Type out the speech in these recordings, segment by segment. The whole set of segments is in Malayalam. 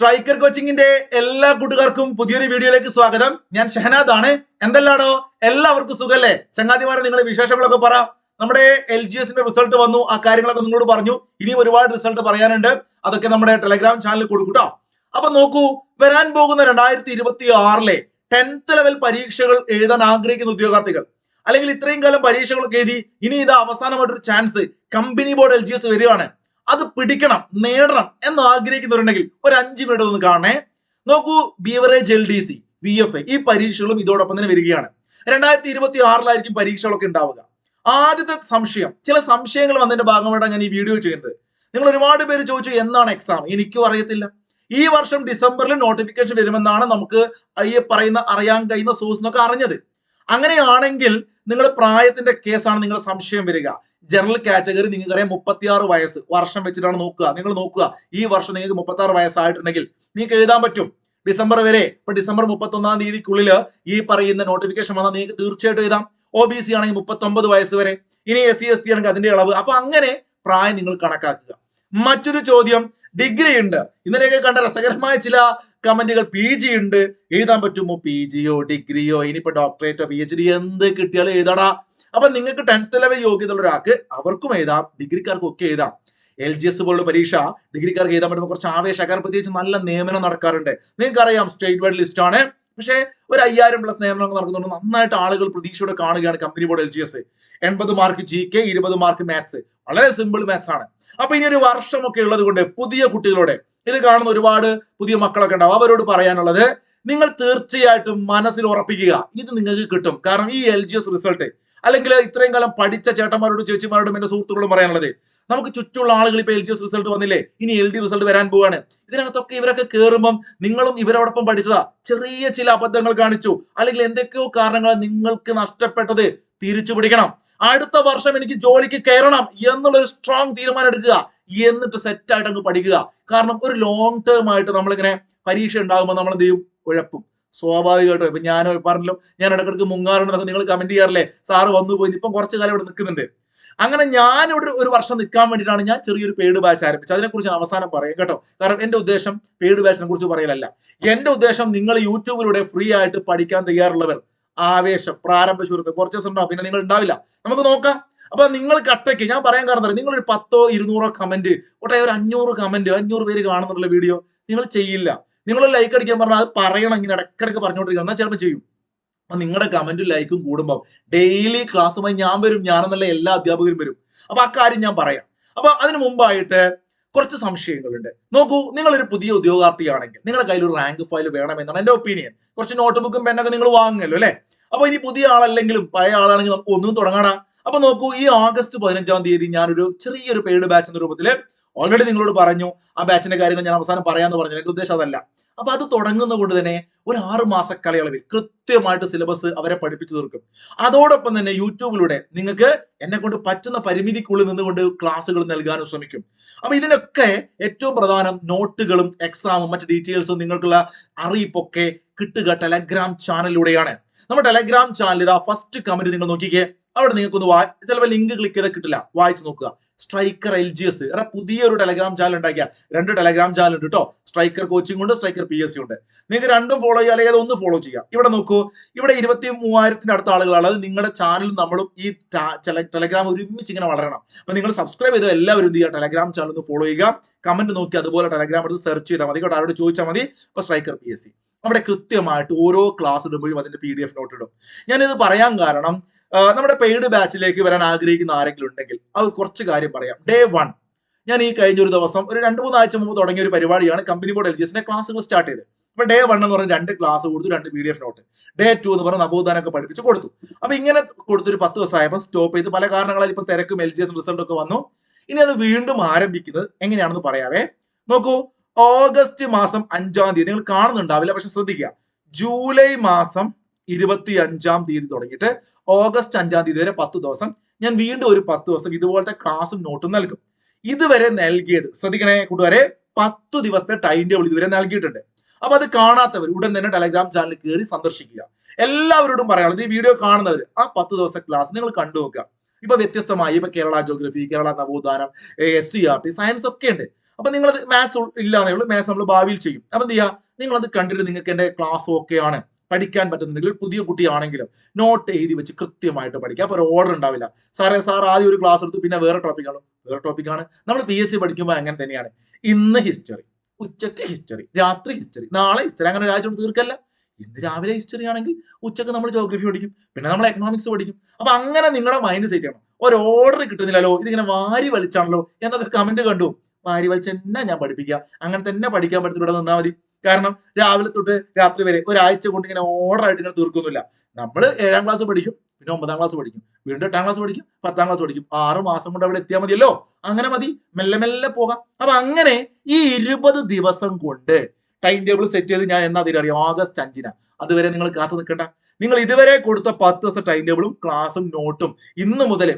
സ്ട്രൈക്കർ കോച്ചിങ്ങിന്റെ എല്ലാ കൂട്ടുകാർക്കും പുതിയൊരു വീഡിയോയിലേക്ക് സ്വാഗതം. ഞാൻ ഷഹനാദ് ആണ് എന്തല്ലാടോ? എല്ലാവർക്കും സുഖല്ലേ? ചങ്ങാതിമാരെ നിങ്ങളുടെ വിശേഷങ്ങളൊക്കെ പറ. നമ്മുടെ എൽ ജി എസിന്റെ റിസൾട്ട് വന്നു. ആ കാര്യങ്ങളൊക്കെ നിങ്ങളോട് പറഞ്ഞു. ഇനിയും ഒരുപാട് റിസൾട്ട് പറയാനുണ്ട്. അതൊക്കെ നമ്മുടെ ടെലഗ്രാം ചാനലിൽ കൊടുക്കൂട്ടോ കേട്ടോ അപ്പൊ നോക്കൂ വരാൻ പോകുന്ന രണ്ടായിരത്തി ഇരുപത്തി ആറിലെ ടെൻത്ത് ലെവൽ പരീക്ഷകൾ എഴുതാൻ ആഗ്രഹിക്കുന്ന ഉദ്യോഗാർത്ഥികൾ. അല്ലെങ്കിൽ ഇത്രയും കാലം പരീക്ഷകളൊക്കെ എഴുതി ഇനി ഇത് അവസാനമായിട്ടൊരു chance company board L G S വരികയാണ് അത് പിടിക്കണം നേടണം എന്ന് ആഗ്രഹിക്കുന്നവരുണ്ടെങ്കിൽ ഒരു അഞ്ച് മിനിറ്റ് ഒന്ന് കാണണേ. നോക്കൂ beverage L D C V F A ഈ പരീക്ഷകളും ഇതോടൊപ്പം തന്നെ വരികയാണ്. രണ്ടായിരത്തി ഇരുപത്തി ആറിലായിരിക്കും പരീക്ഷകളൊക്കെ ഉണ്ടാവുക. ആദ്യത്തെ സംശയം ചില സംശയങ്ങൾ വന്നതിന്റെ ഭാഗമായിട്ടാണ് ഞാൻ ഈ വീഡിയോ ചെയ്യുന്നത്. നിങ്ങൾ ഒരുപാട് പേര് ചോദിച്ചു എന്നാണ് എക്സാം എനിക്കും അറിയത്തില്ല. ഈ വർഷം ഡിസംബറിൽ നോട്ടിഫിക്കേഷൻ വരുമെന്നാണ് നമുക്ക് ഈ പറയുന്ന അറിയാൻ കഴിയുന്ന സോഴ്സ് എന്നൊക്കെ അറിഞ്ഞത്. അങ്ങനെയാണെങ്കിൽ നിങ്ങൾ പ്രായത്തിന്റെ കേസാണ് നിങ്ങളുടെ സംശയം വരിക. ജനറൽ കാറ്റഗറി നിങ്ങൾക്കറിയാം മുപ്പത്തിയാറ് വയസ്സ് വർഷം വെച്ചിട്ടാണ് നോക്കുക. നിങ്ങൾ നോക്കുക. ഈ വർഷം നിങ്ങൾക്ക് മുപ്പത്തി ആറ് വയസ്സായിട്ടുണ്ടെങ്കിൽ നിങ്ങൾക്ക് എഴുതാൻ പറ്റും. ഡിസംബർ വരെ ഇപ്പൊ ഡിസംബർ മുപ്പത്തി ഒന്നാം തീയതിക്കുള്ളിൽ ഈ പറയുന്ന നോട്ടിഫിക്കേഷൻ വന്നാൽ നിങ്ങൾക്ക് തീർച്ചയായിട്ടും എഴുതാം. ഒ ബി സി ആണെങ്കിൽ മുപ്പത്തി ഒമ്പത് വയസ്സ് വരെ ഇനി എസ് സി എസ് ടി ആണെങ്കിൽ അതിന്റെ അളവ്. അപ്പൊ അങ്ങനെ പ്രായം നിങ്ങൾ കണക്കാക്കുക. മറ്റൊരു ചോദ്യം ഡിഗ്രി ഉണ്ട്. ഇന്നലെയൊക്കെ കണ്ട രസകരമായ ചില കമന്റുകൾ പി ജി ഉണ്ട്. എഴുതാൻ പറ്റുമോ? പി ജിയോ ഡിഗ്രിയോ ഇനിയിപ്പോ ഡോക്ടറേറ്റോ പി എച്ച് ഡി എന്ത് കിട്ടിയാലും എഴുതാടാ. അപ്പൊ നിങ്ങൾക്ക് ടെൻത്ത് ലെവൽ യോഗ്യത ഉള്ള ഒരാൾക്ക് അവർക്കും എഴുതാം ഡിഗ്രിക്കാർക്കും ഒക്കെ എഴുതാം. എൽ ജി എസ് പോലുള്ള പരീക്ഷ ഡിഗ്രിക്കാർക്ക് എഴുതാൻ പറ്റുമ്പോൾ കുറച്ച് ആവേശം കാരണം പ്രത്യേകിച്ച് നല്ല നിയമനം നടക്കാറുണ്ട്. നിങ്ങൾക്ക് അറിയാം സ്റ്റേറ്റ് വൈഡ് ലിസ്റ്റ് ആണ്. പക്ഷേ ഒരു അയ്യായിരം പ്ലസ് നിയമനങ്ങൾ നടക്കുന്നുണ്ട്. നന്നായിട്ട് ആളുകൾ പ്രതീക്ഷയോടെ കാണുകയാണ് company board L G S എൺപത് മാർക്ക് ജി കെ ഇരുപത് മാർക്ക് മാത്സ് വളരെ സിമ്പിൾ മാത്സ് ആണ്. അപ്പൊ ഇനി ഒരു വർഷമൊക്കെ ഉള്ളത് കൊണ്ട് പുതിയ കുട്ടികളോട് ഇത് കാണുന്ന ഒരുപാട് പുതിയ മക്കളൊക്കെ ഉണ്ടാവും. അവരോട് പറയാനുള്ളത് നിങ്ങൾ തീർച്ചയായിട്ടും മനസ്സിൽ ഉറപ്പിക്കുക. ഇത് നിങ്ങൾക്ക് കിട്ടും. കാരണം ഈ എൽ ജി എസ് റിസൾട്ട് അല്ലെങ്കിൽ ഇത്രയും കാലം പഠിച്ച ചേട്ടന്മാരോടും ചേച്ചിമാരോടും എന്റെ സുഹൃത്തുക്കളോടും പറയാനുള്ളത് നമുക്ക് ചുറ്റുമുള്ള ആളുകൾ ഇപ്പൊ എൽ ജി എസ് റിസൾട്ട് വന്നില്ലേ? ഇനി എൽ ഡി റിസൾട്ട് വരാൻ പോവാണ്. ഇതിനകത്തൊക്കെ ഇവരൊക്കെ കയറുമ്പം നിങ്ങളും ഇവരോടൊപ്പം പഠിച്ചതാ. ചെറിയ ചില അബദ്ധങ്ങൾ കാണിച്ചു. അല്ലെങ്കിൽ എന്തൊക്കെയോ കാരണങ്ങൾ നിങ്ങൾക്ക് നഷ്ടപ്പെട്ടത് തിരിച്ചു പിടിക്കണം. അടുത്ത വർഷം എനിക്ക് ജോലിക്ക് കയറണം എന്നുള്ളൊരു സ്ട്രോങ് തീരുമാനം എടുക്കുക. എന്നിട്ട് സെറ്റായിട്ട് അങ്ങ് പഠിക്കുക. കാരണം ഒരു ലോങ് ടേം ആയിട്ട് നമ്മളിങ്ങനെ പരീക്ഷ ഉണ്ടാകുമ്പോൾ നമ്മൾ എന്ത് ചെയ്യും ഉഴപ്പും. സ്വാഭാവികമായിട്ടും ഇപ്പൊ ഞാൻ പറഞ്ഞല്ലോ ഞാൻ ഇടക്കിടക്ക് മുങ്ങാറുണ്ട് നിങ്ങൾ കമന്റ് ചെയ്യാറില്ലേ? സാറ് വന്നു പോയി ഇപ്പം കുറച്ച് കാലം ഇവിടെ നിൽക്കുന്നുണ്ട്. അങ്ങനെ ഞാൻ ഇവിടെ ഒരു വർഷം നിൽക്കാൻ വേണ്ടിയിട്ടാണ് ഞാൻ ചെറിയൊരു പേഡ് ബാച്ച് ആരംഭിച്ചത്. അതിനെക്കുറിച്ച് അവസാനം പറയാം കേട്ടോ. കാരണം എന്റെ ഉദ്ദേശം പേഡ് ബാച്ചിനെ കുറിച്ച് പറയലല്ല. എന്റെ ഉദ്ദേശം നിങ്ങൾ യൂട്യൂബിലൂടെ ഫ്രീ ആയിട്ട് പഠിക്കാൻ തയ്യാറുള്ളവർ ആവേശം പ്രാരംഭ ശുരുത്ത് കുറച്ച് ദിവസം ഉണ്ടാവും പിന്നെ നിങ്ങൾ ഉണ്ടാവില്ല. നമുക്ക് നോക്കാം. അപ്പൊ നിങ്ങൾ കട്ടയ്ക്ക് ഞാൻ പറയാൻ കാരണം നിങ്ങൾ ഒരു പത്തോ ഇരുന്നൂറോ കമന്റ് ഒട്ടെ ഒരു അഞ്ഞൂറ് കമന്റ് അഞ്ഞൂറ് പേര് കാണുന്നുള്ള വീഡിയോ നിങ്ങൾ ചെയ്യില്ല. നിങ്ങൾ ലൈക്ക് അടിക്കാൻ പറഞ്ഞാൽ അത് പറയണം ഇങ്ങനെ ഇടയ്ക്കിടയ്ക്ക് പറഞ്ഞുകൊണ്ടിരിക്കണം. എന്നാൽ ചിലപ്പോൾ ചെയ്യും. അപ്പൊ നിങ്ങളുടെ കമന്റും ലൈക്കും കൂടുമ്പോൾ ഡെയിലി ക്ലാസ്സുമായി ഞാൻ വരും ഞാനെന്നല്ല എല്ലാ അധ്യാപകരും വരും. അപ്പൊ ആ കാര്യം ഞാൻ പറയാം. അപ്പൊ അതിന് മുമ്പായിട്ട് കുറച്ച് സംശയങ്ങളുണ്ട്. നോക്കൂ നിങ്ങളൊരു പുതിയ ഉദ്യോഗാർത്ഥിയാണെങ്കിൽ നിങ്ങളുടെ കയ്യിൽ ഒരു റാങ്ക് ഫയൽ വേണമെന്നാണ് എന്റെ ഒപ്പീനിയൻ കുറച്ച് നോട്ട്ബുക്കും പെന്നൊക്കെ നിങ്ങൾ വാങ്ങുമല്ലോ അല്ലെ? അപ്പൊ ഇനി പുതിയ ആളല്ലെങ്കിലും പഴയ ആളാണെങ്കിൽ നമുക്ക് ഒന്നും തുടങ്ങാടാ. അപ്പൊ നോക്കൂ ഈ ഓഗസ്റ്റ് പതിനഞ്ചാം തീയതി ഞാനൊരു ചെറിയൊരു പെയ്ഡ് ബാച്ച് എന്ന രൂപത്തിൽ ഓൾറെഡി നിങ്ങളോട് പറഞ്ഞു ആ ബാച്ചിന്റെ കാര്യങ്ങൾ ഞാൻ അവസാനം പറയാന്ന് പറഞ്ഞു. എന്റെ ഉദ്ദേശം അതല്ല. അപ്പൊ അത് തുടങ്ങുന്ന കൊണ്ട് തന്നെ ഒരു ആറ് മാസ കാലയളവിൽ കൃത്യമായിട്ട് സിലബസ് അവരെ പഠിപ്പിച്ചു തീർക്കും. അതോടൊപ്പം തന്നെ യൂട്യൂബിലൂടെ നിങ്ങൾക്ക് എന്നെ കൊണ്ട് പറ്റുന്ന പരിമിതിക്കുള്ളിൽ നിന്നുകൊണ്ട് ക്ലാസ്സുകൾ നൽകാനും ശ്രമിക്കും. അപ്പൊ ഇതിനൊക്കെ ഏറ്റവും പ്രധാനം നോട്ടുകളും എക്സാമും മറ്റു ഡീറ്റെയിൽസും നിങ്ങൾക്കുള്ള അറിയിപ്പൊക്കെ കിട്ടുക ടെലഗ്രാം ചാനലിലൂടെയാണ് നമ്മുടെ ടെലഗ്രാം ചാനലിൽ ഇതാ ഫസ്റ്റ് കമന്റ് നിങ്ങൾ നോക്കിക്കേ. അവിടെ നിങ്ങൾക്കൊന്ന് വാ ചിലപ്പോൾ ലിങ്ക് ക്ലിക്ക് ചെയ്താൽ കിട്ടില്ല. വായിച്ചു നോക്കുക. സ്ട്രൈക്കർ എൽ ജി എസ് പുതിയൊരു ടെലഗ്രാം ചാനൽ ഉണ്ടാക്കിയ. രണ്ട് ടെലഗ്രാം ചാനൽ ഉണ്ട് കേട്ടോ സ്ട്രൈക്കർ കോച്ചിങ് ഉണ്ട് സ്ട്രൈക്കർ പി എസ് സി ഉണ്ട്. നിങ്ങൾക്ക് രണ്ടും ഫോളോ ചെയ്യുക അല്ലെങ്കിൽ ഒന്ന് ഫോളോ ചെയ്യുക ഇവിടെ നോക്കൂ. ഇവിടെ ഇരുപത്തി മൂവായിരത്തിന്റെ അടുത്ത ആളുകളാണ്. അത് നിങ്ങളുടെ ചാനലും നമ്മളും ഈ ടെലഗ്രാം ഒരുമിച്ച് ഇങ്ങനെ വളരണം. അപ്പൊ നിങ്ങൾ സബ്സ്ക്രൈബ് ചെയ്ത എല്ലാവരും ചെയ്യുക? ടെലഗ്രാം ചാനൽ ഒന്ന് ഫോളോ ചെയ്യുക. കമന്റ് നോക്കി അതുപോലെ ടെലഗ്രാം എടുത്ത് സെർച്ച് ചെയ്താൽ മതി കേട്ടോ. അവരോട് ചോദിച്ചാൽ മതി. ഇപ്പൊ സ്ട്രൈക്കർ പി എസ് സി അവിടെ കൃത്യമായിട്ട് ഓരോ ക്ലാസ് ഇടുമ്പോഴും അതിന്റെ പി ഡി എഫ് നോട്ട് ഇടും. ഞാനിത് പറയാൻ കാരണം നമ്മുടെ പെയ്ഡ് ബാച്ചിലേക്ക് വരാൻ ആഗ്രഹിക്കുന്ന ആരെങ്കിലും ഉണ്ടെങ്കിൽ അത് കുറച്ച് കാര്യം പറയാം. ഡേ വൺ ഞാൻ ഈ കഴിഞ്ഞ ഒരു ദിവസം ഒരു രണ്ട് മൂന്ന് ആഴ്ച മുമ്പ് തുടങ്ങിയ ഒരു പരിപാടിയാണ് കമ്പനി ബോർഡ് എൽ ജി എസിന്റെ ക്ലാസ്സുകൾ സ്റ്റാർട്ട് ചെയ്ത് അപ്പൊ ഡേ വൺ എന്ന് പറഞ്ഞ രണ്ട് ക്ലാസ് കൊടുത്തു രണ്ട് P D F note day two എന്ന് പറഞ്ഞ നവോദാനൊക്കെ പഠിപ്പിച്ച് കൊടുത്തു. അപ്പൊ ഇങ്ങനെ കൊടുത്തൊരു പത്ത് ദിവസമായപ്പോൾ സ്റ്റോപ്പ് ചെയ്ത് പല കാരണങ്ങളാൽ ഇപ്പം തിരക്കും എൽ ജി എസ് റിസൾട്ട് ഒക്കെ വന്നു. ഇനി അത് വീണ്ടും ആരംഭിക്കുന്നത് എങ്ങനെയാണെന്ന് പറയാവേ. നോക്കൂ ഓഗസ്റ്റ് മാസം അഞ്ചാം തീയതി. നിങ്ങൾ കാണുന്നുണ്ടാവില്ല പക്ഷെ ശ്രദ്ധിക്കുക. ജൂലൈ മാസം ഇരുപത്തി അഞ്ചാം തീയതി തുടങ്ങിയിട്ട് ഓഗസ്റ്റ് അഞ്ചാം തീയതി വരെ പത്ത് ദിവസം. ഞാൻ വീണ്ടും ഒരു പത്ത് ദിവസം ഇതുപോലത്തെ ക്ലാസ്സും നോട്ടും നൽകും. ഇതുവരെ നൽകിയത് ശ്രദ്ധിക്കണേ കൂട്ടുകാരെ പത്ത് ദിവസത്തെ ടൈം ടേബിൾ ഇതുവരെ നൽകിയിട്ടുണ്ട്. അപ്പൊ അത് കാണാത്തവർ ഉടൻ തന്നെ ടെലഗ്രാം ചാനൽ കയറി സന്ദർശിക്കുക. എല്ലാവരോടും പറയാനുള്ളത് ഈ വീഡിയോ കാണുന്നവർ ആ പത്ത് ദിവസത്തെ ക്ലാസ് നിങ്ങൾ കണ്ടു നോക്കുക. ഇപ്പൊ വ്യത്യസ്തമായി ഇപ്പൊ കേരള ജോഗ്രഫി കേരള നവോത്ഥാനം S C R T science ഒക്കെ ഉണ്ട്. അപ്പൊ നിങ്ങൾ മാത്സ് ഇല്ലാന്നേ ഉള്ളൂ മാത്സ് നമ്മൾ ഭാവിയിൽ ചെയ്യും. അപ്പൊ എന്ത് ചെയ്യുക നിങ്ങൾ അത് കണ്ടിട്ട് നിങ്ങൾക്ക് എന്റെ ക്ലാസ് ഓക്കെ ആണ്. പഠിക്കാൻ പറ്റുന്നുണ്ടെങ്കിൽ പുതിയ കുട്ടിയാണെങ്കിലും നോട്ട് എഴുതി വെച്ച് കൃത്യമായിട്ട് പഠിക്കുക. അപ്പൊ ഒരു ഓർഡർ ഉണ്ടാവില്ല. സാറേ സാർ ആദ്യം ഒരു ക്ലാസ് എടുത്ത് പിന്നെ വേറെ ടോപ്പിക്കാണ് വേറെ ടോപ്പിക്കാണ് നമ്മൾ പി എസ് സി പഠിക്കുമ്പോൾ അങ്ങനെ തന്നെയാണ്. ഇന്ന് ഹിസ്റ്ററി ഉച്ചയ്ക്ക് ഹിസ്റ്ററി രാത്രി ഹിസ്റ്ററി നാളെ ഹിസ്റ്ററി അങ്ങനെ രാജ്യം തീർക്കല്ല. ഇന്ന് രാവിലെ ഹിസ്റ്ററി ആണെങ്കിൽ ഉച്ചയ്ക്ക് നമ്മൾ ജോഗ്രഫി പഠിക്കും. പിന്നെ നമ്മൾ എക്കണോമിക്സ് പഠിക്കും. അപ്പൊ അങ്ങനെ നിങ്ങളുടെ മൈൻഡ് സെറ്റ് ചെയ്യണം. ഒരു ഓർഡർ കിട്ടുന്നില്ലല്ലോ ഇതിങ്ങനെ വാരി വലിച്ചാണല്ലോ എന്നൊക്കെ കമന്റ് കണ്ടു. വാരി വലിച്ച് തന്നെ ഞാൻ പഠിപ്പിക്കുക. അങ്ങനെ തന്നെ പഠിക്കാൻ പറ്റുന്ന ഇവിടെ നിന്നാൽ മതി. കാരണം രാവിലെ തൊട്ട് രാത്രി വരെ ഒരാഴ്ച കൊണ്ട് ഇങ്ങനെ ഓർഡർ ആയിട്ട് ഇങ്ങനെ തീർക്കുന്നില്ല നമ്മൾ ഏഴാം ക്ലാസ് പഠിക്കും പിന്നെ ഒമ്പതാം ക്ലാസ് പഠിക്കും വീണ്ടും എട്ടാം ക്ലാസ് പഠിക്കും പത്താം ക്ലാസ് പഠിക്കും. ആറ് മാസം കൊണ്ട് അവിടെ എത്തിയാൽ മതിയല്ലോ? അങ്ങനെ മതി. മെല്ലെ മെല്ലെ പോകാം. അപ്പൊ അങ്ങനെ ഈ ഇരുപത് ദിവസം കൊണ്ട് ടൈം ടേബിൾ സെറ്റ് ചെയ്ത് ഞാൻ എന്നാ തീരെ ഓഗസ്റ്റ് അഞ്ചിന്. അതുവരെ നിങ്ങൾ കാത്തു നിൽക്കണ്ട. നിങ്ങൾ ഇതുവരെ കൊടുത്ത പത്ത് ദിവസം ടൈം ടേബിളും ക്ലാസും നോട്ടും ഇന്ന് മുതൽ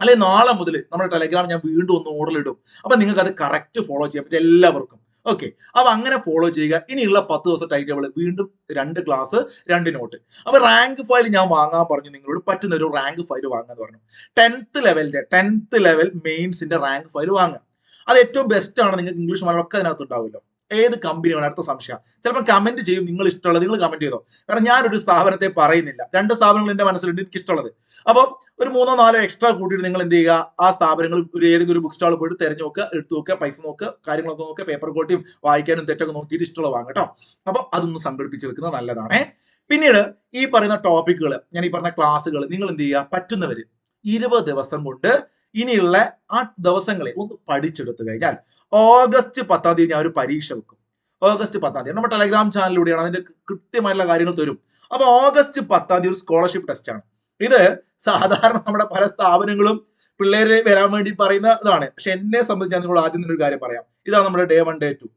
അല്ലെ നാളെ മുതൽ നമ്മുടെ ടെലഗ്രാം ഞാൻ വീണ്ടും ഒന്ന് ഓർഡർ ഇടും അപ്പൊ നിങ്ങൾക്ക് അത് കറക്റ്റ് ഫോളോ ചെയ്യാൻ പറ്റും എല്ലാവർക്കും. ഓക്കെ അപ്പൊ അങ്ങനെ ഫോളോ ചെയ്യുക. ഇനിയുള്ള പത്ത് ദിവസം ടൈം ടേബിൾ വീണ്ടും രണ്ട് ക്ലാസ് രണ്ട് നോട്ട് അപ്പൊ റാങ്ക് ഫയൽ ഞാൻ വാങ്ങാൻ പറഞ്ഞു. നിങ്ങളോട് പറ്റുന്ന ഒരു റാങ്ക് ഫയൽ വാങ്ങാൻ പറഞ്ഞു. ടെൻത്ത് ലെവലിന്റെ ടെൻത്ത് ലെവൽ മെയിൻസിന്റെ റാങ്ക് ഫയൽ വാങ്ങുക. അത് ഏറ്റവും ബെസ്റ്റ് ആണ്. നിങ്ങൾക്ക് ഇംഗ്ലീഷ് മലയാളം ഒക്കെ അതിനകത്ത് ഉണ്ടാവുമല്ലോ. ഏത് കമ്പനിയാണ് അടുത്ത സംശയം? ചിലപ്പോൾ കമന്റ് ചെയ്യും നിങ്ങൾ ഇഷ്ടമുള്ളത് നിങ്ങൾ കമന്റ് ചെയ്തോ? കാരണം ഞാനൊരു സ്ഥാപനത്തെ പറയുന്നില്ല. രണ്ട് സ്ഥാപനങ്ങൾ എന്റെ മനസ്സിലുണ്ട് എനിക്ക് ഇഷ്ടമുള്ളത്. അപ്പോൾ ഒരു മൂന്നോ നാലോ എക്സ്ട്രാ കൂട്ടിയിട്ട് നിങ്ങൾ എന്ത് ചെയ്യുക? ആ സ്ഥാപനങ്ങൾ ഒരു ഏതെങ്കിലും ഒരു ബുക്ക് സ്റ്റാൾ പോയിട്ട് തിരഞ്ഞു നോക്കുക എടുത്തു നോക്കുക പൈസ നോക്കുക കാര്യങ്ങളൊക്കെ നോക്കുക പേപ്പർ കോട്ടിയും വായിക്കാനും തെറ്റൊക്കെ നോക്കിയിട്ട് ഇഷ്ടമുള്ള വാങ്ങുക കേട്ടോ. അപ്പോൾ അതൊന്ന് സംഘടിപ്പിച്ച് വെക്കുന്നത് നല്ലതാണേ. പിന്നീട് ഈ പറയുന്ന ടോപ്പിക്കുകൾ ഞാൻ ഈ പറഞ്ഞ ക്ലാസ്സുകൾ നിങ്ങൾ എന്ത് ചെയ്യുക? പറ്റുന്നവര് ഇരുപത് ദിവസം കൊണ്ട് ഇനിയുള്ള ആ ദിവസങ്ങളെ ഒന്ന് പഠിച്ചെടുത്തു കഴിഞ്ഞാൽ ഓഗസ്റ്റ് പത്താം തീയതി ഞാൻ ഒരു പരീക്ഷ വെക്കും. ഓഗസ്റ്റ് പത്താം തീയതി. നമ്മുടെ ടെലഗ്രാം ചാനലിലൂടെയാണ് അതിന്റെ കൃത്യമായിട്ടുള്ള കാര്യങ്ങൾ തരും. അപ്പൊ ഓഗസ്റ്റ് പത്താം തീയതി ഒരു സ്കോളർഷിപ്പ് ടെസ്റ്റ് ആണ്. ഇത് സാധാരണ നമ്മുടെ പല സ്ഥാപനങ്ങളും പിള്ളേര് വരാൻ വേണ്ടി പറയുന്ന ഇതാണ്. പക്ഷെ എന്നെ സംബന്ധിച്ച് ഞാൻ നിങ്ങൾ ആദ്യം തന്നെ ഒരു കാര്യം പറയാം. ഇതാണ് നമ്മുടെ ഡേ വൺ ഡേ ടു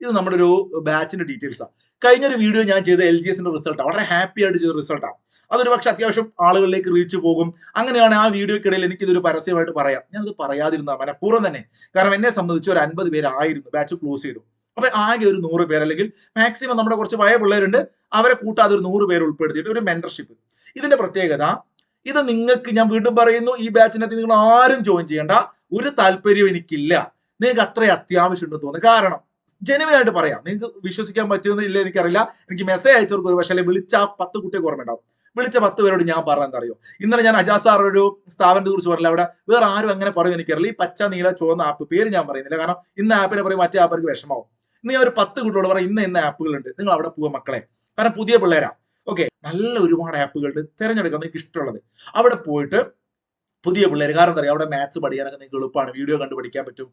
ഇത് നമ്മുടെ ഒരു ബാച്ചിന്റെ ഡീറ്റെയിൽസ് ആണ് കഴിഞ്ഞ ഒരു വീഡിയോ ഞാൻ ചെയ്ത എൽ ജി എസിന്റെ റിസൾട്ടാണ് വളരെ ഹാപ്പി ആയിട്ട് ചെയ്ത റിസൾട്ടാണ് അതൊരു പക്ഷെ അത്യാവശ്യം ആളുകളിലേക്ക് റീച്ച് പോകും. അങ്ങനെയാണ് ആ വീഡിയോക്കിടയിൽ എനിക്ക് ഇതൊരു പരസ്യമായിട്ട് പറയാം. ഞാനത് പറയാതിരുന്ന മനഃപൂർവം തന്നെ. കാരണം എന്നെ സംബന്ധിച്ച് ഒരു അൻപത് പേരായിരുന്നു ബാച്ച് ക്ലോസ് ചെയ്തു. അപ്പൊ ആകെ ഒരു നൂറ് പേര് അല്ലെങ്കിൽ മാക്സിമം നമ്മുടെ കുറച്ച് പഴയ പിള്ളേരുണ്ട്. അവരെ കൂട്ടാതെ ഒരു നൂറ് പേര് ഉൾപ്പെടുത്തിയിട്ട് ഒരു മെന്റർഷിപ്പ് ഇതിന്റെ പ്രത്യേകത ഇത് നിങ്ങൾക്ക് ഞാൻ വീണ്ടും പറയുന്നു ഈ ബാച്ചിനകത്ത് നിങ്ങൾ ആരും ജോയിൻ ചെയ്യേണ്ട. ഒരു താല്പര്യവും എനിക്കില്ല. നിങ്ങൾക്ക് അത്ര അത്യാവശ്യം ഉണ്ടെന്ന് തോന്നുന്നു. കാരണം ജെനുവൻ ആയിട്ട് പറയാം. നിങ്ങൾക്ക് വിശ്വസിക്കാൻ പറ്റുമെന്ന് ഇല്ല എനിക്കറിയില്ല. എനിക്ക് മെസ്സേജ് അയച്ചവർക്ക് ഒരു പക്ഷേ വിളിച്ച ആ പത്ത് കുട്ടിയെ ഓർമ്മയുണ്ടാവും വിളിച്ച പത്ത് പേരോട് ഞാൻ പറഞ്ഞാൽ അറിയോ? ഇന്നലെ ഞാൻ അജാസ് സാർ ഒരു സ്ഥാപനത്തെ കുറിച്ച് പറഞ്ഞില്ല. അവിടെ വേറെ ആരും അങ്ങനെ പറയുന്നത് എനിക്കറിയില്ല. ഈ പച്ച നീല ചുവന്ന ആപ്പ് പേര് ഞാൻ പറയുന്നില്ല. കാരണം ഇന്ന ആപ്പിനെ പറയും മറ്റേ ആപ്പർക്ക് വിഷമാവും ഇന്ന് ഞാൻ ഒരു പത്ത് കുട്ടികളോട് പറയാം ഇന്ന ഇന്ന ആപ്പുകളുണ്ട് നിങ്ങൾ അവിടെ പോവുക മക്കളെ. കാരണം പുതിയ പിള്ളേരാ. ഓക്കെ നല്ല ഒരുപാട് ആപ്പുകളുണ്ട് തിരഞ്ഞെടുക്കാൻ നിങ്ങൾക്ക് ഇഷ്ടമുള്ളത്. അവിടെ പോയിട്ട് പുതിയ പിള്ളേർ കാരണം പറയുക അവിടെ മാത്സ് പഠിക്കാനൊക്കെ നിങ്ങൾക്ക് എളുപ്പമാണ്. വീഡിയോ കണ്ട് പഠിക്കാൻ പറ്റും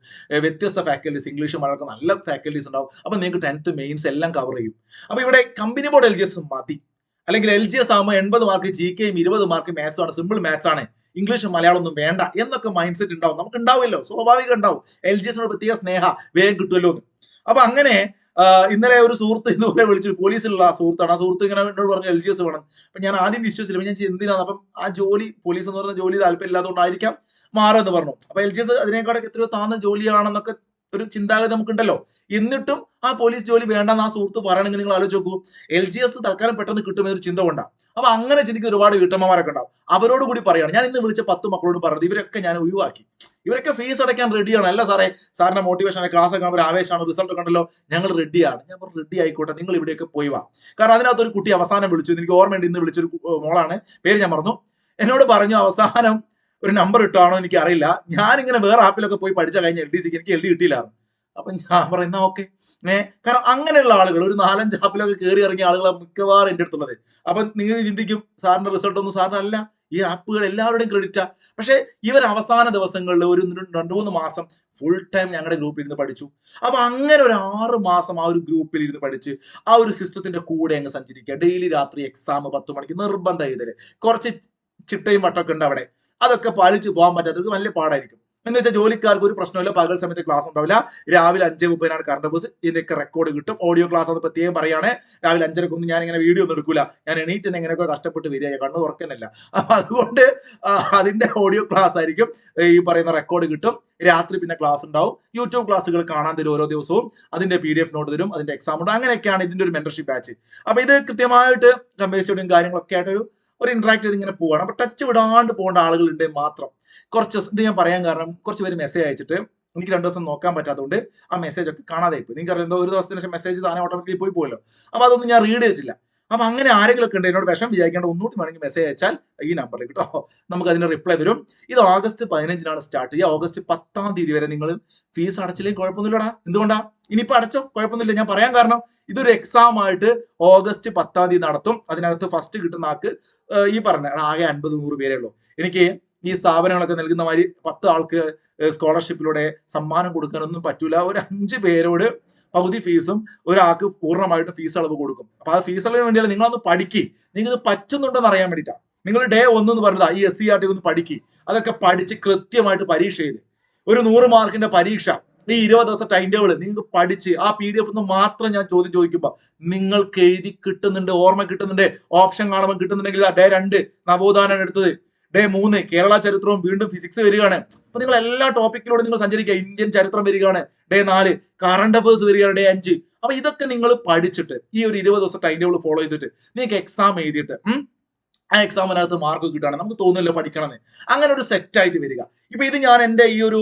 വ്യത്യസ്ത ഫാക്കൽറ്റീസ് ഇംഗ്ലീഷ് മലയാളം നല്ല ഫാക്കൽറ്റീസ് ഉണ്ടാവും. അപ്പം നിങ്ങൾക്ക് ടെൻത്ത് മെയിൻസ് എല്ലാം കവർ ചെയ്യും. അപ്പോൾ ഇവിടെ company board L G S മതി. അല്ലെങ്കിൽ എൽ ജി എസ് ആകുമ്പോൾ എൺപത് മാർക്ക് ജി കെയും ഇരുപത് മാർക്ക് മാത്സും ആണ്. സിമ്പിൾ മാത്സ് ആണ്. ഇംഗ്ലീഷ് മലയാളം ഒന്നും വേണ്ട. എന്നൊക്കെ മൈൻഡ് സെറ്റ് ഉണ്ടാവും. നമുക്ക് ഉണ്ടാവുമല്ലോ സ്വാഭാവികം ഉണ്ടാവും. എൽ ജി എസിനോട് പ്രത്യേക സ്നേഹ വേഗം കിട്ടുമല്ലോ എന്ന് അപ്പൊ അങ്ങനെ ഇന്നലെ ഒരു സുഹൃത്ത് ഇതുപോലെ വിളിച്ചു. പോലീസിലുള്ള ആ സുഹൃത്താണ്. ആ സുഹൃത്ത് ഇങ്ങനെ എന്നോട് പറഞ്ഞു എൽ ജി എസ് വേണം. അപ്പൊ ഞാൻ ആദ്യം വിശ്വസിച്ചില്ല. ഞാൻ എന്തിനാണ് അപ്പം ആ ജോലി പോലീസ് എന്ന് പറഞ്ഞ ജോലി താല്പര്യം ഇല്ലാത്തതുകൊണ്ടായിരിക്കാം മാറുമെന്ന് പറഞ്ഞു. അപ്പൊ എൽ ജി എസ് അതിനേക്കാളൊക്കെ എത്രയോ താന്ന ജോലിയാണെന്നൊക്കെ ഒരു ചിന്താഗതി നമുക്കുണ്ടല്ലോ. എന്നിട്ടും ആ പോലീസ് ജോലി വേണ്ടെന്ന് ആ സുഹൃത്ത് പറയണമെങ്കിൽ നിങ്ങൾ ആലോചിച്ച് നോക്കൂ. എൽ ജി എസ് തൽക്കാലം പെട്ടെന്ന് കിട്ടുമെന്നൊരു ചിന്ത കൊണ്ടാ. അപ്പൊ അങ്ങനെ ചിന്തിക്കുന്ന ഒരുപാട് വീട്ടമ്മമാരൊക്കെ ഉണ്ടാവും. അവരോട് കൂടി പറയാണ്. ഞാൻ ഇന്ന് വിളിച്ച പത്ത് മക്കളോട് പറഞ്ഞത് ഇവരൊക്കെ ഞാൻ ഒഴിവാക്കി. ഇവരൊക്കെ ഫീസ് അടയ്ക്കാൻ റെഡിയാണ് അല്ല സാറേ സാറിന്റെ മോട്ടിവേഷൻ ക്ലാസ് ഒക്കെ ഒരു ആവേശമാണ്? റിസൾട്ട് കണ്ടല്ലോ ഞങ്ങൾ റെഡിയാണ് ഞാൻ പറഞ്ഞു റെഡി ആയിക്കോട്ടെ. നിങ്ങൾ ഇവിടെയൊക്കെ പോയി വാ. കാരണം അതിനകത്ത് ഒരു കുട്ടി അവസാനം വിളിച്ചു. എനിക്ക് ഓർമ്മയുണ്ട് ഇന്ന് വിളിച്ചൊരു മോളാണ്. പേര് ഞാൻ മറന്നു. എന്നോട് പറഞ്ഞു അവസാനം ഒരു നമ്പർ ഇട്ടാണോ എനിക്ക് അറിയില്ല ഞാൻ ഇങ്ങനെ വേറെ ആപ്പിലൊക്കെ പോയി പഠിച്ച കഴിഞ്ഞ എൽ ഡി സിക്ക് എനിക്ക് എൽ ഡി കിട്ടിയില്ലായിരുന്നു. അപ്പൊ ഞാൻ പറയുന്ന ഓക്കെ ഏ കാരണം അങ്ങനെയുള്ള ആളുകൾ ഒരു നാലഞ്ച് ആപ്പിലൊക്കെ കയറി ഇറങ്ങിയ ആളുകളാണ് മിക്കവാറും എന്റെ അടുത്തുള്ളത്. അപ്പൊ നിങ്ങൾ ചിന്തിക്കും സാറിന്റെ റിസൾട്ട് ഒന്നും അല്ല ഈ ആപ്പുകൾ എല്ലാവരുടെയും ക്രെഡിറ്റാ പക്ഷെ ഇവർ അവസാന ദിവസങ്ങളിൽ ഒരു രണ്ടു മൂന്ന് മാസം ഫുൾ ടൈം ഞങ്ങളുടെ ഗ്രൂപ്പിൽ ഇരുന്ന് പഠിച്ചു. അപ്പൊ അങ്ങനെ ഒരു ആറ് മാസം ആ ഒരു ഗ്രൂപ്പിൽ ഇരുന്ന് പഠിച്ച് ആ ഒരു സിസ്റ്റത്തിന്റെ കൂടെ അങ്ങ് സഞ്ചരിക്കുക. ഡെയിലി രാത്രി എക്സാം പത്ത് മണിക്ക് നിർബന്ധം എഴുതൽ. കുറച്ച് ചിട്ടയും വട്ടമൊക്കെ ഉണ്ട് അവിടെ. അതൊക്കെ പാലിച്ചു പോകാൻ പറ്റാത്തത് നല്ല പാടായിരിക്കും. എന്ന് വെച്ചാൽ ജോലിക്കാർക്ക് ഒരു പ്രശ്നമില്ല പകൽ സമയത്ത് ക്ലാസ് ഉണ്ടാവില്ല. രാവിലെ അഞ്ചേ മുപ്പതിനാണ് കറണ്ട് ബസ് ഇതിനൊക്കെ റെക്കോർഡ് കിട്ടും. ഓഡിയോ ക്ലാസ് അത് പ്രത്യേകം പറയാണ്. രാവിലെ അഞ്ചരക്കൊന്നും ഞാൻ ഇങ്ങനെ വീഡിയോ ഒന്നും എടുക്കൂല. ഞാൻ എണീറ്റ് തന്നെ ഇങ്ങനെയൊക്കെ കഷ്ടപ്പെട്ട് വരിക. കണ്ണ് തുറക്കുന്നില്ല. അപ്പൊ അതുകൊണ്ട് അതിന്റെ ഓഡിയോ ക്ലാസ് ആയിരിക്കും. ഈ പറയുന്ന റെക്കോർഡ് കിട്ടും. രാത്രി പിന്നെ ക്ലാസ് ഉണ്ടാവും. യൂട്യൂബ് ക്ലാസ്സുകൾ കാണാൻ തരും ഓരോ ദിവസവും. അതിന്റെ പി ഡി എഫ് നോട്ട് തരും. അതിന്റെ എക്സാം ഉണ്ട് അങ്ങനെയൊക്കെയാണ് ഇതിന്റെ ഒരു മെന്റർഷിപ്പ് ബാച്ച് അപ്പൊ ഇത് കൃത്യമായിട്ട് കമ്പനി സ്റ്റഡിയും കാര്യങ്ങളൊക്കെ ആയിട്ട് ഒരു ഇന്ററാക്ട് ചെയ്ത് ഇങ്ങനെ പോവാണ്. അപ്പൊ ടച്ച് വിടാണ്ട് പോകേണ്ട ആളുകളുണ്ട് മാത്രം. കുറച്ച് ഇത് ഞാൻ പറയാൻ കാരണം കുറച്ച് പേര് മെസ്സേജ് അയച്ചിട്ട് എനിക്ക് രണ്ടു ദിവസം നോക്കാൻ പറ്റാത്തതുകൊണ്ട് ആ മെസ്സേജ് ഒക്കെ കാണാതെ പോയി നിങ്ങൾക്ക് അറിയാം ഒരു ദിവസത്തിന് ശേഷം മെസ്സേജ് താനെ ഓട്ടോമാറ്റിക്കലി പോയി പോയല്ലോ. അപ്പൊ അതൊന്നും ഞാൻ റീഡ് ചെയ്തിട്ടില്ല. അപ്പൊ അങ്ങനെ ആരെങ്കിലും ഒക്കെ ഉണ്ട് എന്നോട് വിഷം വിചാരിക്കേണ്ട. ഒന്നുകൂടി വേണമെങ്കിൽ മെസ്സേജ് അയച്ചാൽ ഈ നമ്പറിൽ കേട്ടോ. നമുക്ക് അതിന് റിപ്ലൈ തരും. ഇത് ഓഗസ്റ്റ് പതിനഞ്ചിനാണ് സ്റ്റാർട്ട് ചെയ്യുക ഓഗസ്റ്റ് പത്താം തീയതി വരെ നിങ്ങൾ ഫീസ് അടച്ചില്ലെങ്കിൽ കുഴപ്പമൊന്നുമില്ലടാ. എന്തുകൊണ്ടാ? ഇനിയിപ്പോ അടച്ചോ? കുഴപ്പമൊന്നുമില്ല. ഞാൻ പറയാൻ കാരണം ഇതൊരു എക്സാം ആയിട്ട് ഓഗസ്റ്റ് പത്താം തീയതി നടത്തും. അതിനകത്ത് ഫസ്റ്റ് കിട്ടുന്ന ആൾക്ക് ഈ പറഞ്ഞ ആകെ അൻപത് നൂറ് പേരേ ഉള്ളൂ. എനിക്ക് ഈ സ്ഥാപനങ്ങളൊക്കെ നൽകുന്ന മാതിരി പത്ത് ആൾക്ക് സ്കോളർഷിപ്പിലൂടെ സമ്മാനം കൊടുക്കാനൊന്നും പറ്റൂല. ഒരു അഞ്ച് പേരോട് പകുതി ഫീസും ഒരാൾക്ക് പൂർണമായിട്ട് ഫീസ് അളവ് കൊടുക്കും. അപ്പൊ ആ ഫീസ് അളവിന് നിങ്ങൾ നിങ്ങളൊന്ന് പഠിക്ക്. നിങ്ങൾക്ക് ഇത് പറ്റുന്നുണ്ടെന്ന് അറിയാൻ വേണ്ടിയിട്ടാണ് നിങ്ങൾ ഡേ ഒന്ന് എന്ന് പറഞ്ഞതാ ഈ എസ് സി ആർ ടി ഒന്ന് പഠിക്ക്. അതൊക്കെ പഠിച്ച് കൃത്യമായിട്ട് പരീക്ഷ ചെയ്ത് ഒരു നൂറ് മാർക്കിന്റെ പരീക്ഷ. ഈ ഇരുപത് ദിവസം ടൈം ടേബിൾ നിങ്ങൾക്ക് പഠിച്ച് ആ പി ഡി എഫ് മാത്രം ഞാൻ ചോദ്യം ചോദിക്കുമ്പോൾ നിങ്ങൾക്ക് എഴുതി കിട്ടുന്നുണ്ട് ഓർമ്മ കിട്ടുന്നുണ്ട് ഓപ്ഷൻ കാണുമ്പോൾ കിട്ടുന്നുണ്ടെങ്കിൽ ഡേ രണ്ട് നവോത്ഥാനം എടുത്തത്. ഡേ മൂന്ന് കേരള ചരിത്രവും വീണ്ടും ഫിസിക്സ് വരികയാണ്. അപ്പൊ നിങ്ങൾ എല്ലാ ടോപ്പിക്കിലൂടെ നിങ്ങൾ സഞ്ചരിക്കുക. ഇന്ത്യൻ ചരിത്രം വരികയാണ്. ഡേ നാല് കറണ്ട് അഫേഴ്സ് വരികയാണ്. ഡേ അഞ്ച്. അപ്പൊ ഇതൊക്കെ നിങ്ങൾ പഠിച്ചിട്ട് ഈ ഒരു ഇരുപത് ദിവസം ടൈം ടേബിൾ ഫോളോ ചെയ്തിട്ട് നിങ്ങൾക്ക് എക്സാം എഴുതിയിട്ട് ആ എക്സാമിനകത്ത് മാർക്ക് കിട്ടുകയാണ് നമുക്ക് തോന്നുന്നില്ല പഠിക്കണമെന്ന്. അങ്ങനെ ഒരു സെറ്റ് ആയിട്ട് വരിക. ഇപ്പൊ ഇത് ഞാൻ എന്റെ ഈ ഒരു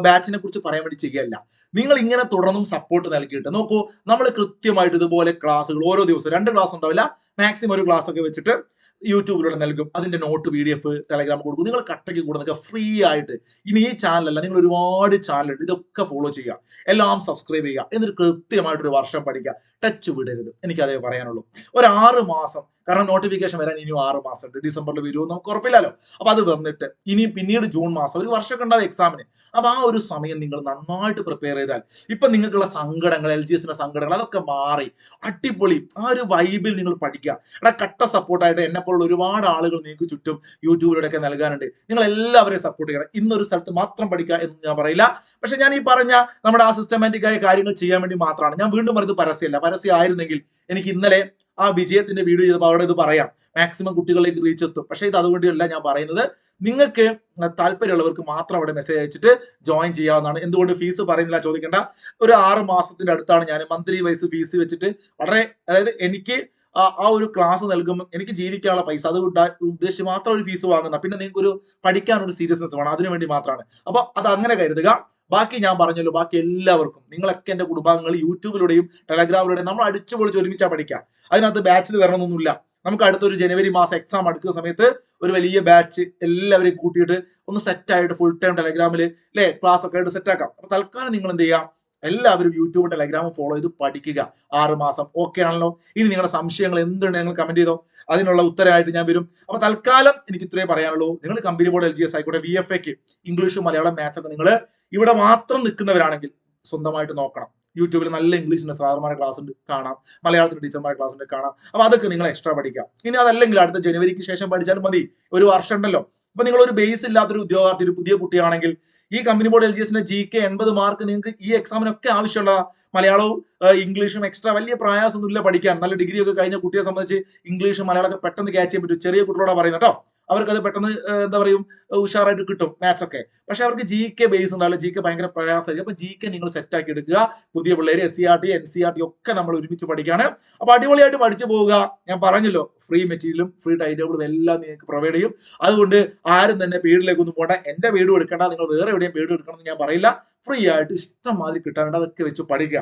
ബാച്ചിനെ കുറിച്ച് പറയാൻ വേണ്ടി ചെയ്യല്ല നിങ്ങൾ ഇങ്ങനെ തുടർന്നും സപ്പോർട്ട് നൽകിയിട്ട് നോക്കൂ നമ്മൾ കൃത്യമായിട്ട് ഇതുപോലെ ക്ലാസ്സുകൾ ഓരോ ദിവസവും രണ്ട് ക്ലാസ് ഉണ്ടാവില്ല മാക്സിമം ഒരു ക്ലാസ് ഒക്കെ വെച്ചിട്ട് യൂട്യൂബിലൂടെ നൽകും. അതിന്റെ note P D F Telegram കൊടുക്കും. നിങ്ങൾ കട്ടയ്ക്ക് കൂടെ നിൽക്കുക ഫ്രീ ആയിട്ട്. ഇനി ഈ ചാനലല്ല നിങ്ങൾ ഒരുപാട് ചാനലുണ്ട് ഇതൊക്കെ ഫോളോ ചെയ്യുക. എല്ലാം സബ്സ്ക്രൈബ് ചെയ്യുക. എന്നിട്ട് കൃത്യമായിട്ടൊരു വർഷം പഠിക്കുക. ടച്ച് വിടരുത്. എനിക്കതേ പറയാനുള്ളൂ. ഒരു ആറ് മാസം കാരണം നോട്ടിഫിക്കേഷൻ വരാൻ ഇനിയും ആറ് മാസം ഉണ്ട് ഡിസംബറിൽ വരുമോ നമുക്ക് ഉറപ്പില്ലല്ലോ. അപ്പൊ അത് വന്നിട്ട് ഇനി പിന്നീട് ജൂൺ മാസം ഒരു വർഷമൊക്കെ ഉണ്ടാവും എക്സാമിന് അപ്പൊ ആ ഒരു സമയം നിങ്ങൾ നന്നായിട്ട് പ്രിപ്പയർ ചെയ്താൽ ഇപ്പൊ നിങ്ങൾക്കുള്ള സങ്കടങ്ങൾ എൽ ജി എസിന്റെ സങ്കടങ്ങൾ അതൊക്കെ മാറി അടിപൊളി ആ ഒരു വൈബിൽ നിങ്ങൾ പഠിക്കുക. എടാ കട്ട സപ്പോർട്ടായിട്ട് എന്നെ പോലുള്ള ഒരുപാട് ആളുകൾ നിങ്ങൾക്ക് ചുറ്റും യൂട്യൂബിലൂടെ ഒക്കെ നൽകാനുണ്ട്. നിങ്ങൾ എല്ലാവരെയും സപ്പോർട്ട് ചെയ്യണം. ഇന്നൊരു സ്ഥലത്ത് മാത്രം പഠിക്കുക എന്ന് ഞാൻ പറയില്ല. പക്ഷെ ഞാൻ ഈ പറഞ്ഞ നമ്മുടെ ആ സിസ്റ്റമാറ്റിക് ആയ കാര്യങ്ങൾ ചെയ്യാൻ വേണ്ടി മാത്രമാണ്. ഞാൻ വീണ്ടും പറയുന്നത് പരസ്യമല്ല പരസ്യമായിരുന്നെങ്കിൽ എനിക്ക് ഇന്നലെ ആ വിജയത്തിന്റെ വീഡിയോ ചെയ്തപ്പോൾ അവിടെ ഇത് പറയാം. മാക്സിമം കുട്ടികളിലേക്ക് റീച്ച് എത്തും. പക്ഷേ ഇത് അതുകൊണ്ടല്ല ഞാൻ പറയുന്നത്. നിങ്ങൾക്ക് താല്പര്യമുള്ളവർക്ക് മാത്രം അവിടെ മെസ്സേജ് അയച്ചിട്ട് ജോയിൻ ചെയ്യാവുന്നതാണ്. എന്തുകൊണ്ട് ഫീസ് പറയുന്നില്ല ചോദിക്കേണ്ട. ഒരു ആറ് മാസത്തിന്റെ അടുത്താണ് ഞാൻ മന്ത്ലി വൈസ് ഫീസ് വെച്ചിട്ട് വളരെ അതായത് എനിക്ക് ആ ഒരു ക്ലാസ് നൽകുമ്പോൾ എനിക്ക് ജീവിക്കാനുള്ള പൈസ. അത് ഉദ്ദാ- ഉദ്ദേശിച്ച് മാത്രം ഒരു ഫീസ് വാങ്ങുന്ന. പിന്നെ നിങ്ങൾക്ക് ഒരു പഠിക്കാനൊരു സീരിയസ്നെസ് വേണം. അതിനു വേണ്ടി മാത്രമാണ്. അപ്പൊ അത് അങ്ങനെ കരുതുക. ബാക്കി ഞാൻ പറഞ്ഞല്ലോ ബാക്കി എല്ലാവർക്കും നിങ്ങളൊക്കെ എന്റെ കുടുംബാംഗങ്ങൾ യൂട്യൂബിലൂടെയും ടെലഗ്രാമിലൂടെയും നമ്മൾ അടിച്ചു പൊളിച്ച് ഒരുമിച്ചാ പഠിക്കുക. അതിനകത്ത് ബാച്ചിൽ വരണമെന്നൊന്നുമില്ല. നമുക്ക് അടുത്തൊരു ജനുവരി മാസം എക്സാം അടുക്കുന്ന സമയത്ത് ഒരു വലിയ ബാച്ച് എല്ലാവരെയും കൂട്ടിയിട്ട് ഒന്ന് സെറ്റ് ആയിട്ട് ഫുൾ ടൈം ടെലഗ്രാമിൽ അല്ലെ ക്ലാസ് ഒക്കെ ആയിട്ട് സെറ്റ് ആക്കാം. അപ്പൊ തൽക്കാലം നിങ്ങൾ എന്ത് ചെയ്യാം? എല്ലാവരും യൂട്യൂബ് ടെലഗ്രാമും ഫോളോ ചെയ്ത് പഠിക്കുക. ആറുമാസം ഓക്കെ ആണല്ലോ? ഇനി നിങ്ങളുടെ സംശയങ്ങൾ എന്തുണ്ട് നിങ്ങൾ കമന്റ് ചെയ്തോ? അതിനുള്ള ഉത്തരമായിട്ട് ഞാൻ വരും. അപ്പൊ തൽക്കാലം എനിക്ക് ഇത്രേ പറയാനുള്ളൂ. നിങ്ങൾ company board L G S ആയിക്കോട്ടെ V F English Malayalam maths ഒക്കെ നിങ്ങൾ ഇവിടെ മാത്രം നിൽക്കുന്നവരാണെങ്കിൽ സ്വന്തമായിട്ട് നോക്കണം. യൂട്യൂബിൽ നല്ല ഇംഗ്ലീഷിന്റെ സാറുമാരുടെ ക്ലാസ് ഉണ്ട് കാണാം. മലയാളത്തിന്റെ ടീച്ചർമാരുടെ ക്ലാസ് ഉണ്ട് കാണാം. അപ്പൊ അതൊക്കെ നിങ്ങൾ എക്സ്ട്രാ പഠിക്കാം ഇനി അതല്ലെങ്കിൽ അടുത്ത ജനുവരിക്ക് ശേഷം പഠിച്ചാലും മതി. ഒരു വർഷം ഉണ്ടല്ലോ. അപ്പൊ നിങ്ങൾ ഒരു ബേസ് ഇല്ലാത്തൊരു ഉദ്യോഗാർത്ഥി ഒരു പുതിയ കുട്ടിയാണെങ്കിൽ ഈ കമ്പനി ബോർഡ് എൽ ജി എസിന്റെ ജി കെ എൺപത് മാർക്ക് നിങ്ങൾക്ക് ഈ എക്സാമിനൊക്കെ ആവശ്യമുള്ള മലയാളവും ഇംഗ്ലീഷും എക്സ്ട്രാ വലിയ പ്രയാസമൊന്നുമില്ല പഠിക്കാൻ. നല്ല ഡിഗ്രി ഒക്കെ കഴിഞ്ഞ കുട്ടിയെ സംബന്ധിച്ച് ഇംഗ്ലീഷും മലയാളമൊക്കെ പെട്ടെന്ന് ക്യാച്ച് ചെയ്യാൻ പറ്റും. ചെറിയ കുട്ടികളോടാ പറയുന്നത് കേട്ടോ അവർക്ക് അത് പെട്ടെന്ന് എന്താ പറയും ഉഷാറായിട്ട് കിട്ടും മാത്സ് ഒക്കെ. പക്ഷെ അവർക്ക് ജി കെ ബേസ് ഉണ്ടാവില്ല ജി കെ ഭയങ്കര പ്രയാസമായിരിക്കും. അപ്പൊ ജി കെ നിങ്ങൾ സെറ്റ് ആക്കി എടുക്കുക. പുതിയ പിള്ളേര് S C R T N C R T ഒക്കെ നമ്മൾ ഒരുമിച്ച് പഠിക്കുകയാണ്. അപ്പൊ അടിപൊളിയായിട്ട് പഠിച്ചു പോവുക. ഞാൻ പറഞ്ഞല്ലോ ഫ്രീ മെറ്റീരിയലും ഫ്രീ ടൈം ടേബിളും എല്ലാം നിങ്ങൾക്ക് പ്രൊവൈഡ് ചെയ്യും. അതുകൊണ്ട് ആരും തന്നെ പേടിലേക്കൊന്നും പോകണ്ട എന്റെ വീട് എടുക്കേണ്ട. നിങ്ങൾ വേറെ എവിടെയും വീട് എടുക്കണം എന്ന് ഞാൻ പറയില്ല. ഫ്രീ ആയിട്ട് ഇഷ്ടം മാതിരി കിട്ടാനുണ്ട്. അതൊക്കെ വെച്ച് പഠിക്കുക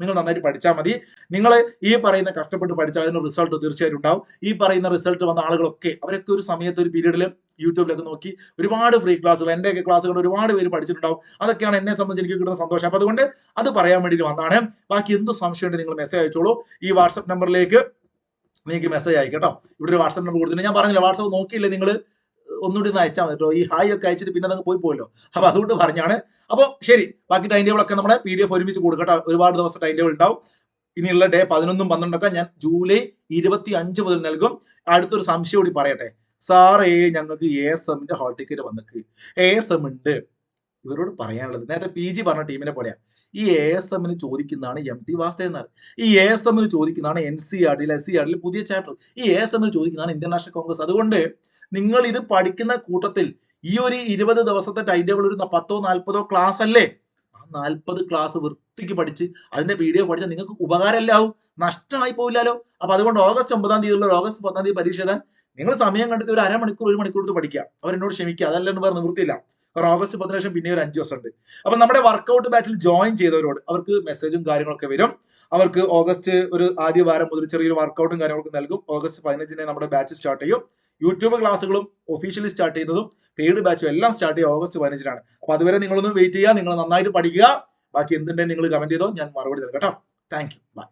നിങ്ങൾ നന്നായിട്ട് പഠിച്ചാൽ മതി. നിങ്ങൾ ഈ പറയുന്ന കഷ്ടപ്പെട്ട് പഠിച്ചാൽ അതിന് റിസൾട്ട് തീർച്ചയായിട്ടും ഉണ്ടാവും. ഈ പറയുന്ന റിസൾട്ട് വന്ന ആളുകളൊക്കെ അവരൊക്കെ ഒരു സമയത്ത് ഒരു പീരീഡിൽ യൂട്യൂബിലൊക്കെ നോക്കി ഒരുപാട് ഫ്രീ ക്ലാസ്സുകൾ എന്റെയൊക്കെ ക്ലാസ്സുകൾ ഒരുപാട് പേര് പഠിച്ചിട്ടുണ്ടാവും. അതൊക്കെയാണ് എന്നെ സംബന്ധിച്ച് എനിക്ക് കിട്ടുന്ന സന്തോഷം. അപ്പൊ അതുകൊണ്ട് അത് പറയാൻ വേണ്ടിയിട്ട് വന്നാണ്. ബാക്കി എന്ത് സംശയം നിങ്ങൾ മെസ്സേജ് അയച്ചോളൂ. ഈ വാട്സപ്പ് നമ്പറിലേക്ക് നിങ്ങൾക്ക് മെസ്സേജ് അയക്കാം കേട്ടോ. ഇവിടെ ഒരു വാട്സപ്പ് നമ്പർ കൊടുത്തിട്ടുണ്ട്. ഞാൻ പറഞ്ഞില്ല വാട്സപ്പ് നോക്കിയില്ലേ നിങ്ങൾ ഒന്നുകൂടി ഒന്ന് അയച്ചാൽ കേട്ടോ ഈ ഹായ് ഒക്കെ അയച്ചിട്ട് പിന്നെ അങ്ങ് പോയി പോയല്ലോ അപ്പൊ അതുകൊണ്ട് പറഞ്ഞാണ്. അപ്പോൾ ശരി ബാക്കി ടൈം ടേബിൾ ഒക്കെ നമ്മുടെ പി ഡി എഫ് ഒരുമിച്ച് കൊടുക്കട്ടെ ഒരുപാട് ദിവസം ടൈം ടേബിൾ ഉണ്ടാവും. ഇനിയുള്ള ഡേ പതിനൊന്നും പന്ത്രണ്ടൊക്കെ ഞാൻ ജൂലൈ ഇരുപത്തി അഞ്ച് മുതൽ നൽകും. അടുത്തൊരു സംശയം കൂടി പറയട്ടെ. സാറേ ഞങ്ങൾക്ക് എ എസ് എമ്മിന്റെ ഹാൾ ടിക്കറ്റ് വന്നിക്ക്. എ എസ് എം ഉണ്ട്. ഇവരോട് പറയാനുള്ളത് നേരത്തെ പി ജി പറഞ്ഞ ടീമിനെ പോലെയാ. ഈ എ എസ് എമ്മിന് ചോദിക്കുന്നതാണ് എം ടി വാസ്തവ എന്നാൽ ഈ എ എസ് എമ്മിന് ചോദിക്കുന്നതാണ് N C R S C R പുതിയ ചാപ്റ്റർ ഈ എ എസ് എമ്മിന് ചോദിക്കുന്നതാണ് ഇന്റർനാഷണൽ കോൺഗ്രസ് അതുകൊണ്ട് നിങ്ങൾ ഇത് പഠിക്കുന്ന കൂട്ടത്തിൽ ഈ ഒരു ഇരുപത് ദിവസത്തെ ടൈം ടേബിൾ ഒരു പത്തോ നാൽപ്പതോ ക്ലാസ് അല്ലേ? ആ നാൽപ്പത് ക്ലാസ് വൃത്തിക്ക് പഠിച്ച് അതിന്റെ പി ഡി നിങ്ങൾക്ക് ഉപകാരമല്ലാവും നഷ്ടമായി പോയില്ലല്ലോ അപ്പൊ അതുകൊണ്ട് ഓഗസ്റ്റ് ഒമ്പതാം തീയതിയുള്ള ഓഗസ്റ്റ് പത്താം തീയതി പരീക്ഷ നിങ്ങൾ സമയം കണ്ടെത്തി ഒരു അരമണിക്കൂർ ഒരു മണിക്കൂർ എടുത്ത് പഠിക്കുക. അവരെന്നോട് ക്ഷമിക്കുക. അതല്ല എന്ന് പറഞ്ഞ് നിവൃത്തിയില്ല. കാരണം ഓഗസ്റ്റ് പതിനു ശേഷം പിന്നെ ഒരു അഞ്ച് ദിവസം ഉണ്ട് അപ്പൊ നമ്മുടെ വർക്കൗട്ട് ബാച്ചിൽ ജോയിൻ ചെയ്തവരോട് അവർക്ക് മെസ്സേജും കാര്യങ്ങളൊക്കെ വരും. അവർക്ക് ഓഗസ്റ്റ് ഒരു ആദ്യ വാരം മുതൽ ചെറിയൊരു വർക്കൗട്ടും കാര്യങ്ങളൊക്കെ നൽകും. ഓഗസ്റ്റ് പതിനഞ്ചിന് നമ്മുടെ ബാച്ച് സ്റ്റാർട്ട് ചെയ്യും. യൂട്യൂബ് ക്ലാസ്സുകളും ഒഫീഷ്യലി സ്റ്റാർട്ട് ചെയ്യുന്നതും പെയ്ഡ് ബാച്ചും എല്ലാം സ്റ്റാർട്ട് ചെയ്യുക ഓഗസ്റ്റ് പതിനഞ്ചിനാണ്. അപ്പൊ അതുവരെ നിങ്ങളൊന്ന് വെയിറ്റ് ചെയ്യുക. നിങ്ങൾ നന്നായിട്ട് പഠിക്കുക. ബാക്കി എന്തുണ്ടെങ്കിൽ നിങ്ങൾ കമന്റ് ചെയ്തോ ഞാൻ മറുപടി നൽകാം കേട്ടോ? Thank you by